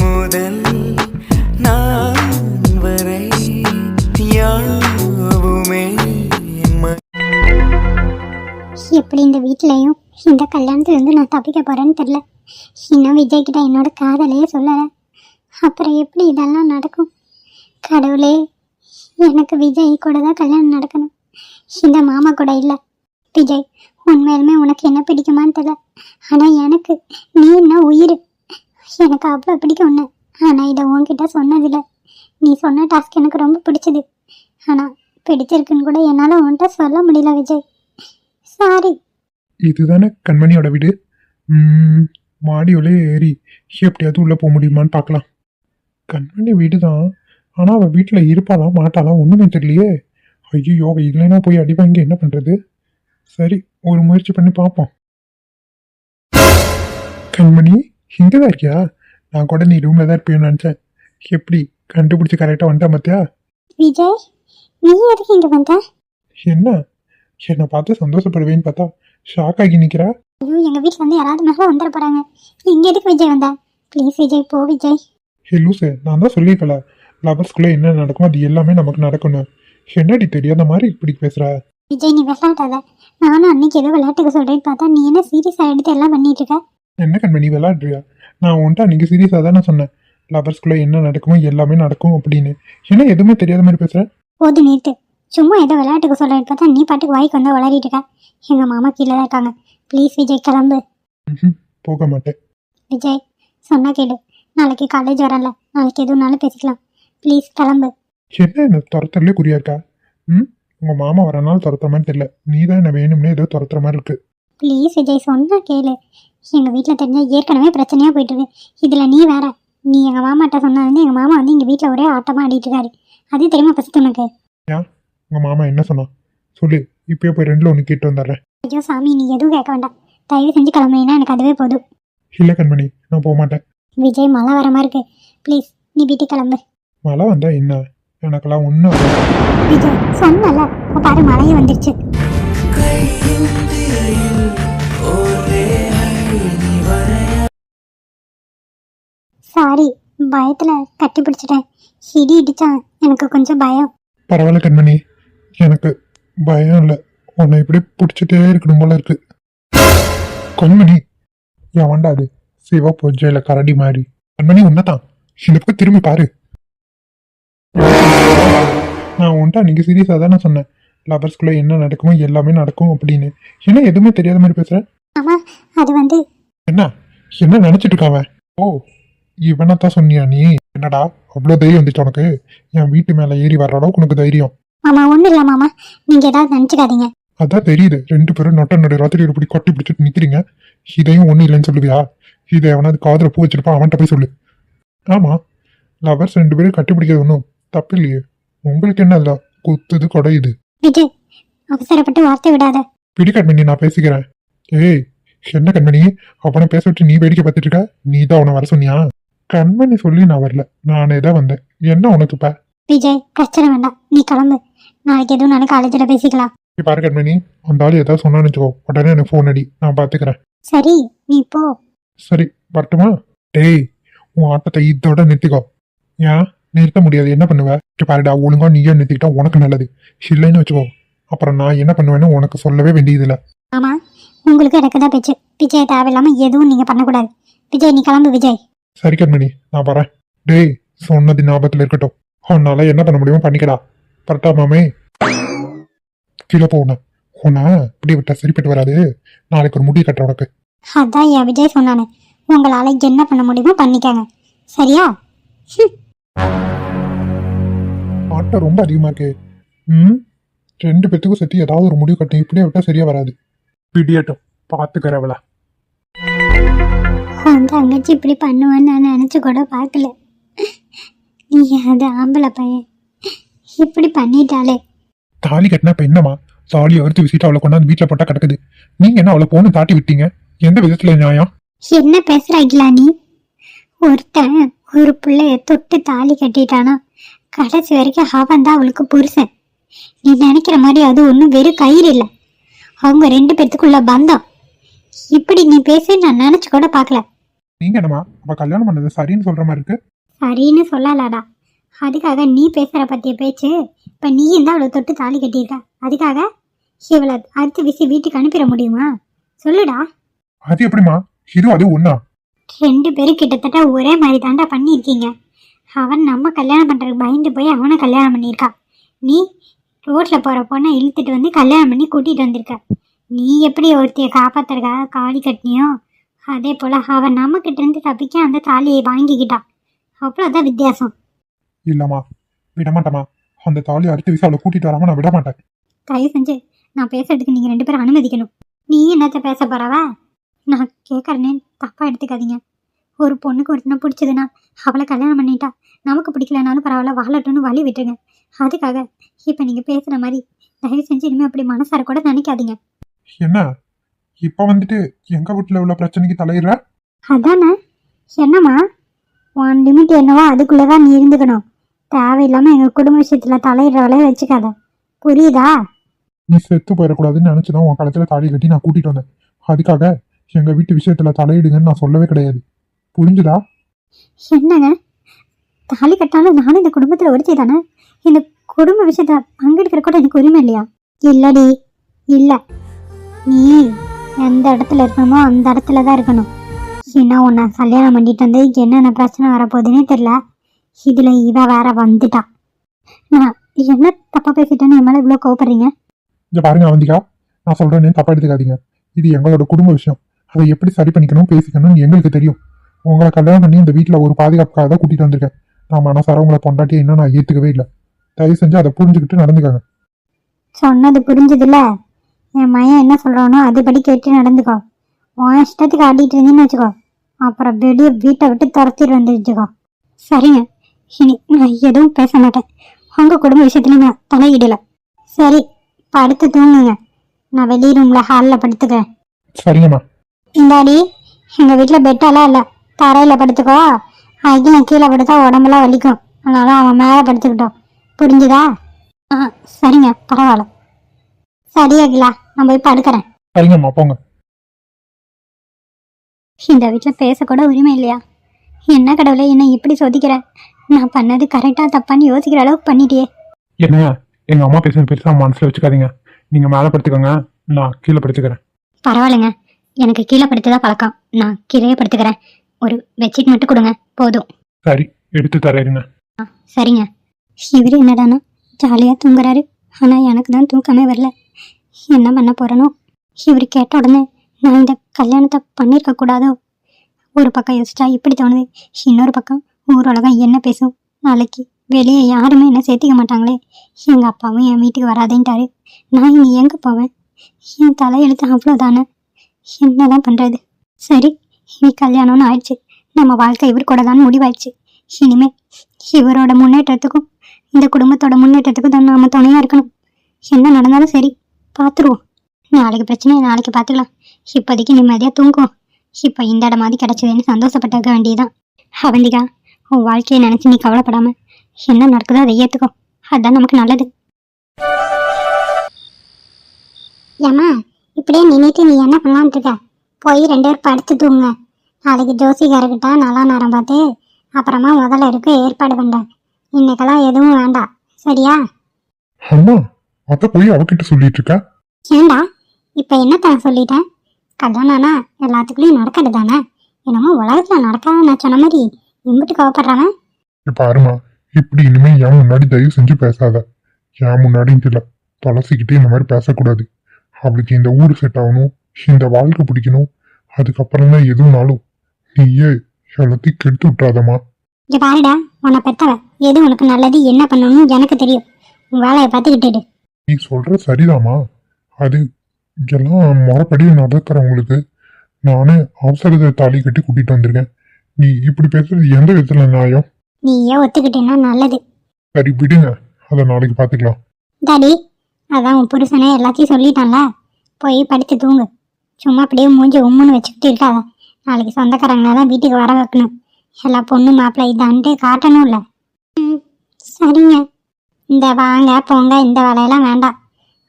முதல் நான் வரை யாவுமே எப்படி இந்த வீட்லயும் இந்த கல்யாணத்துலேருந்து நான் தப்பிக்க போகிறேன்னு தெரில இன்னும் விஜய் கிட்ட என்னோட காதலையே சொல்லலை. அப்புறம் எப்படி இதெல்லாம் நடக்கும்? கடவுளே எனக்கு விஜய் கூட தான் கல்யாணம் நடக்கணும். இந்த மாமா கூட இல்லை. விஜய் உண்மையிலுமே உனக்கு என்ன பிடிக்குமான்னு தெரியல. ஆனால் எனக்கு நீ என்ன உயிர்? எனக்கு அவ்வளோ பிடிக்கும் ஒன்று ஆனால் இதை உன்கிட்ட சொன்னதில்ல. நீ சொன்ன டாஸ்க் எனக்கு ரொம்ப பிடிச்சது. ஆனால் பிடிச்சிருக்குன்னு கூட என்னால் உன்கிட்ட சொல்ல முடியல விஜய். சாரி இதுதானே கண்மணியோட வீடு? ம், மாடியோலே ஏறி எப்படியாவது உள்ளே போக முடியுமான்னு பார்க்கலாம். கண்மணி வீடு தான் ஆனால் அவள் வீட்டில் இருப்பாளா மாட்டாளா ஒன்றுமே தெரியலையே. ஐயோ அவள் இல்லைன்னா போய் அடி வாங்கி என்ன பண்ணுறது சரி ஒரு முயற்சி பண்ணி பார்ப்போம். கண்மணி? இங்கே தான் இருக்கியா? நான் கூட நீ ரூமில் தான் இருப்பியோன்னு நினச்சேன். எப்படி? கண்டுபிடிச்சி கரெக்டாக வந்துட்டேன் பார்த்தியா விஜய் நீ எதுக்கு இங்க வந்த? என்ன? என்னை பார்த்து சந்தோஷப்படுவேன்னு பார்த்தா ஷாக் ஆகி நிற்கிறா ஐயோ எங்க வீட்ல இருந்து யாராவது மேல வந்துட போறாங்க. நீ இங்க எதுக்கு விஜய் வந்த? ப்ளீஸ் விஜய் போ விஜய். ஹே லூசு நான் தான் சொல்லியிருக்கல லவர்ஸ்குள்ளே என்ன நடக்கும் அது எல்லாமே நமக்கு நடக்கணும் என்னடி தெரியாத மாதிரி இப்படி பேசுற? விஜய் நீ விளையாடாத. நானும் அன்னைக்கு ஏதோ விளையாட்டுக்கு சொல்றேன்னு பார்த்தா நீ என்ன சீரியஸா எடுத்து எல்லாம் பண்ணிட்டு இருக்க? என்ன கண்மணி விளாட்றியா நான் உன்ட்ட அன்றைக்கி சீரியஸாக தானே சொன்னேன். லவர்ஸ்குள்ளே என்ன நடக்குமோ எல்லாமே நடக்கும் அப்படின்னு. என்ன எதுவுமே தெரியாத மாதிரி பேசுற? போது நிறுத்து சும்மா ஏதோ விளையாட்டுக்கு சொல்றேன்னு பார்த்தா நீ பாட்டுக்கு வாய்க்கு வந்தா விளையாடிட்டு இருக்க. எங்க மாமா கீழே தான் இருக்காங்க. ப்ளீஸ் விஜய் கிளம்பு. ம்ஹும், போக மாட்டேன். விஜய் சொன்னா கேடு நாளைக்கு காலேஜ் வரல நாளைக்கு எதுனாலும் பேசிக்கலாம். ப்ளீஸ் கிளம்பு. என்ன என்ன துரத்துறதுலே குறியா இருக்கா? ம்? உங்கள் மாமா வரனால துரத்துற மாதிரி தெரியல. நீ தான் என்ன வேணும்னே ஏதோ துரத்துற மாதிரி இருக்கு. ப்ளீஸ் விஜய் சொன்னா கேளு. எங்கள் வீட்டில் தெரிஞ்ச ஏற்கனவே பிரச்சனையாக போயிட்டு இருக்கு இதில் நீ வேற. நீ எங்கள் மாமாட்ட சொன்னா வந்து எங்கள் மாமா வந்து எங்கள் வீட்டில் ஒரே ஆட்டமாக ஆடிட்டு இருக்காரு அது தெரியுமா ஃபஸ்ட் உனக்கு? உங்கள் மாமா என்ன சொன்னான் சொல்லு. இப்பயே போய் ரெண்டில் ஒன்று கேட்டு வந்துடுறேன். ஐயோ சாமி நீ எதுவும் கேட்க வேண்டாம். தயவு செஞ்சு கிளம்புனீங்கன்னா எனக்கு அதுவே போதும். இல்லை கண்மணி நான் போக மாட்டேன். விஜய் மழை வர மாதிரி இருக்கு. ப்ளீஸ் நீ வீட்டுக்கு கிளம்பு. மழை வந்தா என்ன? எனக்கெல்லாம் ஒன்றும் விஜய் சொன்னல பாரு மழையே வந்துருச்சு. சாரி பயத்துல கட்டி பிடிச்சிட்டேன். இடி இடிச்சான். எனக்கு கொஞ்சம் பயம். பரவாயில்ல கண்மணி. எனக்கு பயம் இல்லை. உன்னை இப்படி பிடிச்சிட்டே இருக்கணும் போல இருக்கு. கண்மணி என் அது. சிவா பூஜையில கரடி மாதிரி. கண்மணி உன்னதான். இந்த பக்கம் திரும்பி பாரு. நான் உன்ட்ட அன்னைக்கு சீரியஸாக தானே சொன்னேன். லவர்ஸ்குள்ள என்ன நடக்குமோ எல்லாமே நடக்கும் அப்படின்னு. என்ன எதுவுமே தெரியாத மாதிரி பேசுற? ஆமாம் அது வந்து என்ன? என்ன நினைச்சிட்டு இருக்காவ ஓ இவனைத்தான் சொன்னியா நீ? என்னடா அவ்வளோ தைரியம் வந்துச்சு உனக்கு? என் வீட்டு மேலே ஏறி வர்ற அளவுக்கு உனக்கு தைரியம். மாமா ஒன்றும் இல்லை மாமா. நீங்கள் ஏதாவது நினச்சிக்காதீங்க. அதான் தெரியுது. ரெண்டு பேரும் நொட்ட நடு ராத்திரி இப்படி கொட்டி பிடிச்சிட்டு நிக்கிறீங்க. இதையும் ஒன்றும் இல்லைன்னு சொல்லுவியா? இதை எவனாவது காதுல பூ வச்சிருப்பான் அவன்கிட்ட போய் சொல்லு. ஆமா லவர்ஸ் ரெண்டு பேரும் கட்டி பிடிக்கிறது ஒன்றும் தப்பு இல்லையே உங்களுக்கு என்ன இல்லை குத்துது கொடையுது விஜய் அவசரப்பட்டு வார்த்தை விடாத. பிடி கண்மணி நான் பேசிக்கிறேன். ஏய் என்ன கண்மணி? அவனை பேச விட்டு நீ வேடிக்கை பார்த்துட்டு இருக்க? நீ தான் அவனை வர சொன்னியா? கண்மணி சொல்லி நான் வரல. நானே தான் வந்தேன். என்ன உனக்கு இப்ப விஜய் பிரச்சனை வேண்டாம். நீ கிளம்பு. நாளைக்கு எதுவும் நான் காலேஜில் பேசிக்கலாம். நீ பாரு கண்மணி அந்த ஆள் ஏதாவது சொன்னான்னு வச்சுக்கோ. உடனே எனக்கு ஃபோன் அடி. நான் பார்த்துக்கிறேன். சரி நீ போ. சரி வரட்டுமா? டேய் உன் ஆட்டத்தை இதோட நிறுத்திக்கோ. ஏன்? நிறுத்த முடியாது. என்ன பண்ணுவ? பாருடா ஒழுங்கா நீயே நிறுத்திக்கிட்டா உனக்கு நல்லது. இல்லைன்னு வச்சுக்கோ. அப்புறம் நான் என்ன பண்ணுவேன்னு உனக்கு சொல்லவே வேண்டியதில்ல. ஆமா உங்களுக்கு எனக்கு தான் பேச்சு. விஜய் தேவையில்லாம எதுவும் நீங்க பண்ணக்கூடாது. விஜய் நீ கிளம்பு விஜய். சரி கண்மணி நான் வரேன். டேய் சொன்னது ஞாபகத்தில் இருக்கட்டும். உன்னால என்ன பண்ண முடியுமோ பண்ணிக்கடா. பரட்டா மாமே. கீழே போன உன்னை இப்படி விட்டா சரிப்பட்டு வராது. நாளைக்கு ஒரு முடி கட்டுற உனக்கு. அதான் என் விஜய் சொன்னானே. உங்களால என்ன பண்ண முடியுமோ பண்ணிக்கங்க. சரியா? ஆட்டம் ரொம்ப அதிகமா இருக்கு. ம்? ரெண்டு பேத்துக்கும் சேர்த்து ஏதாவது ஒரு முடிவு கட்டி இப்படியே விட்டா சரியா வராது. பிடியட்டும். பார்த்துக்கிறவள உன் தங்கச்சி இப்படி பண்ணுவேன்னு நான் நினைச்சு கூட பார்க்கல. நீ அது ஆம்பளை பையன். இப்படி பண்ணிட்டாலே தாலி கட்டினா இப்ப என்னமா தாலி அறுத்து வீசிட்டு அவளை கொண்டாந்து வீட்டுல போட்டா கிடக்குது. நீங்க என்ன அவளை போன தாட்டி விட்டீங்க? எந்த விதத்துல நியாயம்? என்ன பேசுறாங்களா நீ ஒருத்தன் ஒரு பிள்ளைய தொட்டு தாலி கட்டிட்டானா? கடைசி வரைக்கும் அவன் தான் அவளுக்கு புருஷன். நீ நினைக்கிற மாதிரி அது ஒன்றும் வெறும் கயிறு இல்லை. அவங்க ரெண்டு பேர்த்துக்குள்ள பந்தம். இப்படி நீ பேச நான் நினைச்சு கூட பார்க்கல. நீங்க என்னம்மா? அவ கல்யாணம் பண்ணது சரின்னு சொல்ற மாதிரி இருக்கு. சரின்னு சொல்லலடா அதுக்காக நீ பேசுகிற பற்றிய பேச்சு இப்போ நீ இருந்தால் அவளை தொட்டு தாலி கட்டியிருக்க. அதுக்காக இவளை அடுத்து விசி வீட்டுக்கு அனுப்பிட முடியுமா? சொல்லுடா. அது எப்படிம்மா? இது அது ஒண்ணா? ரெண்டு பேரும் கிட்டத்தட்ட ஒரே மாதிரி தாண்டா பண்ணியிருக்கீங்க. அவன் நம்ம கல்யாணம் பண்ணுறதுக்கு பயந்து போய் அவனை கல்யாணம் பண்ணியிருக்கா. நீ ரோட்டில் போகிற பொண்ணை இழுத்துட்டு வந்து கல்யாணம் பண்ணி கூட்டிகிட்டு வந்திருக்க. நீ எப்படி ஒருத்தையை காப்பாத்துறதுக்காக காடி கட்டினியோ? அதே போல் அவன் நம்மக்கிட்ட இருந்து தப்பிக்க அந்த தாலியை வாங்கிக்கிட்டா அவ்வளோதான் வித்தியாசம். இல்லம்மா விடமாட்டேம்மா. அந்த தாலி அடுத்த விஷயம் அவளை கூட்டிட்டு வராம நான் விட மாட்டேன் தயவு செஞ்சு நான் பேசுறதுக்கு நீங்கள் ரெண்டு பேரும் அனுமதிக்கணும். நீ என்னத்த பேச போறவ? நான் கேட்கறனே தப்பாக எடுத்துக்காதீங்க. ஒரு பொண்ணுக்கு ஒருத்தனை பிடிச்சதுன்னா அவளை கல்யாணம் பண்ணிட்டா நமக்கு பிடிக்கலனாலும் பரவாயில்ல வாழட்டும்னு வழி விட்டுருங்க. அதுக்காக இப்போ நீங்கள் பேசுகிற மாதிரி தயவு செஞ்சு இனிமேல் அப்படி மனசார கூட நினைக்காதீங்க. என்ன? இப்ப வந்துட்டு எங்க வீட்டுல உள்ள பிரச்சனைக்கு தலையிடுற? அதானே? என்னம்மா? உன் லிமிட் என்னவோ அதுக்குள்ளே தான் நீ இருந்துக்கணும். தேவையில்லாமல் எங்கள் குடும்ப விஷயத்தில் தலையிடுற வேலையை வச்சுக்காத. புரியுதா? நீ செத்து போயிடக்கூடாதுன்னு நினைச்சுதான் உன் கழுத்துல தாலி கட்டி நான் கூட்டிட்டு வந்தேன். அதுக்காக எங்க வீட்டு விஷயத்துல தலையிடுங்கன்னு நான் சொல்லவே கிடையாது. புரிஞ்சுதா? என்னங்க? தாலி கட்டாலும் நானும் இந்த குடும்பத்தில் ஒருத்தி தானே இந்த குடும்ப விஷயத்த பங்கெடுக்கிற கூட எனக்கு உரிமை இல்லையா? இல்லடி. இல்லை. நீ எந்த இடத்துல இருக்கணுமோ அந்த இடத்துல தான் இருக்கணும். இன்னும் உன்னை கல்யாணம் பண்ணிட்டு வந்து என்னென்ன பிரச்சனை வரப்போகுதுன்னே தெரில இதில் இவ வேற வந்துட்டா. நான் என்ன தப்பாக பேசிட்டேன்னு என் மேலே இவ்வளோ கோவப்படுறீங்க? இங்க பாருங்க அவந்திகா. நான் சொல்றேன்னு தப்பா எடுத்துக்காதீங்க. இது எங்களோட குடும்ப விஷயம். அதை எப்படி சரி பண்ணிக்கணும் பேசிக்கணும்னு எங்களுக்கு தெரியும். உங்களை கல்யாணம் பண்ணி இந்த வீட்டில் ஒரு பாதுகாப்புக்காக தான் கூட்டிட்டு வந்திருக்கேன். நான் மனசார உங்களை பொண்டாட்டி இன்னும் நான் ஏற்றுக்கவே இல்லை. தயவு செஞ்சு அதை புரிஞ்சுக்கிட்டு நடந்துக்கோங்க. சொன்னது புரிஞ்சுதுல்ல? என் மையன் என்ன சொல்கிறானோ அதுபடி கேட்டு நடந்துக்கோ. உன் இஷ்டத்துக்கு ஆடிட்டு இருந்தீன்னு வச்சுக்கோ. அப்புறம் வெளியே வீட்டை விட்டு துரத்திட்டு வந்து வச்சுக்கோ சரிங்க. இனி நான் எதுவும் பேச மாட்டேன். உங்கள் குடும்ப விஷயத்துல நான் தலையிடலை. சரி படுத்து தூங்குங்க. நான் வெளி ரூமில் ஹாலில் படுத்துக்கிறேன். சரிங்கம்மா. இந்தாடி எங்கள் வீட்டில் பெட்டெல்லாம் இல்லை. தரையில் படுத்துக்கோ. அகிலம் கீழே படுத்தா உடம்புலாம் வலிக்கும். அதனால அவன் மேலே படுத்துக்கிட்டோம். புரிஞ்சுதா? ஆ சரிங்க பரவாயில்ல. சரி அகிலா நான் போய் படுக்கிறேன். சரிங்கம்மா போங்க. இந்த வீட்டில் பேசக்கூட உரிமை இல்லையா? என்ன கடவுளே என்ன இப்படி சொதிக்கிற? நான் பண்ணது கரெக்டாக தப்பான்னு யோசிக்கிற அளவுக்கு பண்ணிட்டியே. என்ன எங்க அம்மா பேசுறது பெருசா மனசுல வச்சுக்காதீங்க. நீங்க மேலே படுத்துக்கோங்க நான் கீழே படுத்துக்கிறேன். பரவாயில்லைங்க. எனக்கு கீழே படுத்துதான் பழக்கம். நான் கீழே படுத்துக்கிறேன். ஒரு பெட்ஷீட் மட்டும் கொடுங்க. போதும். சரி எடுத்து தரேருங்க சரிங்க. இவர் என்னடானா ஜாலியாக தூங்குறாரு. ஆனால் எனக்கு தான் தூக்கமே வரல. என்ன பண்ண போகிறனோ இவர் கேட்ட உடனே நான் இந்த கல்யாணத்தை பண்ணியிருக்க கூடாதோ? ஒரு பக்கம் யோசிச்சா இப்படி தோணுது. இன்னொரு பக்கம் ஊர் உலகம் என்ன பேசும்? நாளைக்கு வெளியே யாருமே என்ன சேர்த்திக்க மாட்டாங்களே. எங்கள் அப்பாவும் என் வீட்டுக்கு வராதேன்ட்டாரு. நான் இனி எங்கே போவேன்? என் தலையெழுத்து அவ்வளோதானே என்னதான் பண்ணுறது சரி இனி கல்யாணம்னு ஆயிடுச்சு. நம்ம வாழ்க்கை இவர் கூட தான் முடிவாயிடுச்சு. இனிமே இவரோட முன்னேற்றத்துக்கும் இந்த குடும்பத்தோட முன்னேற்றத்துக்கும் தான் நாம துணையா இருக்கணும். என்ன நடந்தாலும் சரி பார்த்துருவோம் நாளைக்கு பிரச்சனையை நாளைக்கு பார்த்துக்கலாம் இப்போதைக்கு நிம்மதியாக தூங்குவோம். இப்போ இந்த இடம் மாதிரி கிடைச்சதுன்னு சந்தோஷப்பட்டுக்க வேண்டியதுதான். அவந்திகா உன் வாழ்க்கையை நினச்சி நீ கவலைப்படாம என்ன நடக்குதோ அதை ஏற்றுக்கோ அதான் நமக்கு நல்லது. ஏமா இப்படியே நின்றுட்டு நீ என்ன பண்ணலான்ட்டு இருக்க? போய் ரெண்டு பேர் படுத்து தூங்க நாளைக்கு ஜோசிகாரர்கிட்ட நல்லா நேரம் பார்த்து அப்புறமா முதல்ல இருக்க ஏற்பாடு பண்ணுறேன் இன்னைக்கெல்லாம் எதுவும் வேண்டாம். சரியா? அம்மா அத போய் அவகிட்ட சொல்லிட்டு இருக்க? ஏண்டா? இப்போ என்னத்தான் சொல்லிட்டேன்? கல்யாணம்னா எல்லாத்துக்குள்ளேயும் நடக்கிறது தானே என்னமோ உலகத்தில் நடக்காத நான் சொன்ன மாதிரி இம்பிட்டு கோவப்படுறாங்க இங்க பாருமா இப்படி இனிமே என் முன்னாடி தயவு செஞ்சு பேசாத. என் முன்னாடின்னு இல்லை துளசிக்கிட்டே இந்த மாதிரி பேசக்கூடாது. அவளுக்கு இந்த ஊர் செட் ஆகணும். இந்த வாழ்க்கை பிடிக்கணும். அதுக்கப்புறம் தான் எதுனாலும் நீயே எல்லாத்தையும் கெடுத்து விட்டுறாதம்மா. இங்கே பாருடா உன்னை பெத்தவ எது உனக்கு நல்லது என்ன பண்ணணும்னு எனக்கு தெரியும். உன் வேலையை பார்த்துக்கிட்டு நீ சொல்ற சரிதாம்மா. அது எல்லாம் முறைப்படி நடக்கிறவங்களுக்கு நானே அவசரத்தை தாலி கட்டி கூட்டிட்டு வந்திருக்கேன். நீ இப்படி பேசுறது எந்த விதத்துல நியாயம்? நீயே ஒத்துக்கிட்டேன்னா நல்லது. சரி விடுங்க. அதை நாளைக்கு பார்த்துக்கலாம். டாடி அதான் உன் புருஷனே எல்லாத்தையும் சொல்லிட்டான்ல. போய் படுத்து தூங்கு. சும்மா அப்படியே மூஞ்சி உம்முன்னு வச்சுக்கிட்டு இருக்காத நாளைக்கு சொந்தக்காரங்களை தான் வீட்டுக்கு வர வைக்கணும். எல்லா பொண்ணு மாப்பிள்ளை இதான்ட்டு காட்டணும்ல ம் சரிங்க. இந்த வாங்க போங்க இந்த வேலையெல்லாம் வேண்டாம்.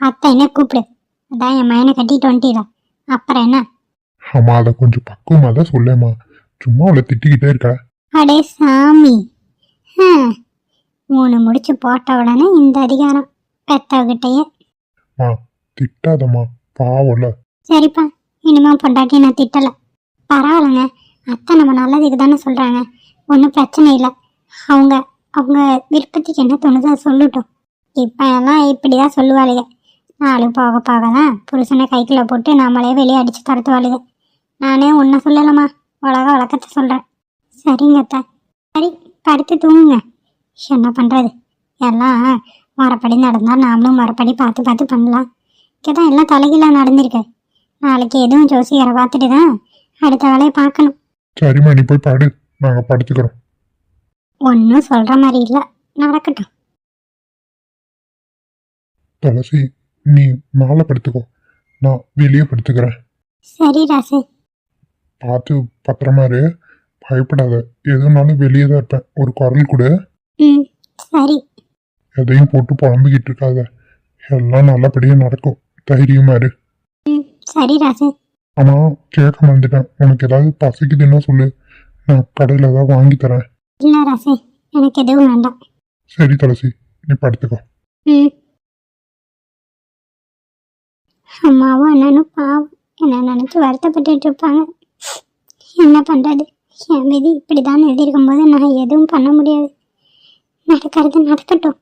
அத்தை என்ன கூப்பிடு. அதான் என் மயனை கட்டிட்டு வந்துட்டீல அப்புறம் என்ன? அம்மா அதை கொஞ்சம் பக்குவமாக தான் சொல்லேம்மா. சும்மா அவளை திட்டிக்கிட்டே இருக்க. அடே சாமி. ஆ, மூணு முடிச்சு போட்ட உடனே இந்த அதிகாரம். பெத்தவகிட்டயே. திட்டாதம்மா. பாவம்ல சரிப்பா இனிமே பொண்டாட்டி நான் திட்டலை. பரவாயில்லைங்க அத்தை நம்ம நல்லதுக்கு தானே சொல்கிறாங்க ஒன்றும் பிரச்சனை இல்லை. அவங்க அவங்க விருப்பத்துக்கு என்ன தோணுதோ அதை சொல்லட்டும். இப்போ எல்லாம் இப்படி தான் சொல்லுவாளுங்க நாலு போக போக தான் புருஷனை கைக்குள்ள போட்டு நம்மளே வெளியே அடித்து துரத்துவாளுங்க நானே ஒன்றை சொல்லலாமா உலக வழக்கத்தை சொல்கிறேன் சரிங்க அத்தா. சரி படுத்து தூங்குங்க. என்ன பண்ணுறது எல்லாம் மரப்படி நடந்தால் நாமளும் மரப்படி பார்த்து பார்த்து பண்ணலாம். இங்கே தான் எல்லாம் தலைகீழாக நடந்திருக்கு. நாளைக்கு எதுவும் ஜோசியரை பார்த்துட்டு தான் அடுத்த வேலையை பார்க்கணும். சரிம்மா நீ போய் பாடு. நாங்க படுத்துக்கிறோம். ஒன்றும் சொல்கிற மாதிரி இல்லை. நடக்கட்டும். துளசி நீ மேலே படுத்துக்கோ. நான் வெளியே படுத்துக்கிறேன். சரி ராசு. பார்த்து பத்திரமா இரு. பயப்படாத. எதுனாலும் வெளியே தான் இருப்பேன். ஒரு குரல் கொடு. ம் சரி. எதையும் போட்டு புலம்பிக்கிட்டு இருக்காத. எல்லாம் நல்லபடியாக நடக்கும். தைரியமா இரு. சரி ராசு. ஆமா கேட்க மறந்துட்டேன். உனக்கு ஏதாவது பசிக்குதுன்னா சொல்லு. நான் கடையில் ஏதாவது வாங்கி தரேன். இல்லை ராசு. எனக்கு எதுவும் வேண்டாம். சரி துளசி. நீ படுத்துக்கோ. ம். அம்மாவும் அண்ணனும் பாவம். என்ன நினச்சி வருத்தப்பட்டுட்டு இருப்பாங்க. என்ன பண்ணுறது என் விதி இப்படி தான் எழுதியிருக்கும்போது நான் எதுவும் பண்ண முடியாது. நடக்கிறது நடக்கட்டும்.